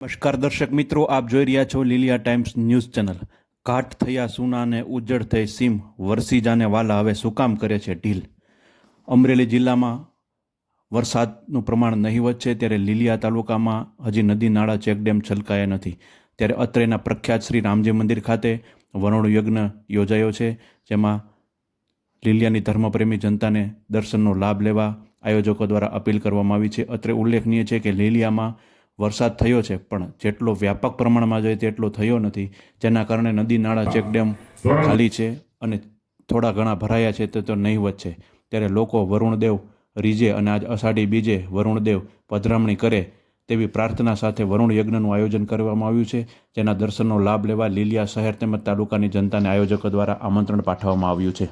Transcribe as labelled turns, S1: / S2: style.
S1: નમસ્કાર દર્શક મિત્રો, આપ જોઈ રહ્યા છો લીલિયા ટાઈમ્સ ન્યૂઝ ચેનલ. ઘાટ થયા સુનાને ઉજ્જડ થઈ સીમ વરસી જાને વાલા હવે કામ કરે છે ઢીલ? અમરેલી જિલ્લામાં વરસાદનું પ્રમાણ નહીવત છે ત્યારે લીલિયા તાલુકામાં હજી નદી નાળા ચેકડેમ છલકાયા નથી. ત્યારે અત્રેના પ્રખ્યાત શ્રી રામજી મંદિર ખાતે વરુણ યજ્ઞ યોજાયો છે, જેમાં લીલિયાની ધર્મપ્રેમી જનતાને દર્શનનો લાભ લેવા આયોજકો દ્વારા અપીલ કરવામાં આવી છે. અત્રે ઉલ્લેખનીય છે કે લીલિયામાં વરસાદ થયો છે, પણ જેટલો વ્યાપક પ્રમાણમાં જોઈએ તેટલો થયો નથી. જેના કારણે નદી, નાળા ચેકડેમ ખાલી છે અને થોડા ઘણા ભરાયા છે તે તો નહીવત છે. ત્યારે લોકો વરુણદેવ રીજે અને આજ અષાઢી બીજે વરુણદેવ પધરામણી કરે તેવી પ્રાર્થના સાથે વરુણ યજ્ઞનું આયોજન કરવામાં આવ્યું છે, જેના દર્શનનો લાભ લેવા લીલિયા શહેર તેમજ તાલુકાની જનતાને આયોજકો દ્વારા આમંત્રણ પાઠવવામાં આવ્યું છે.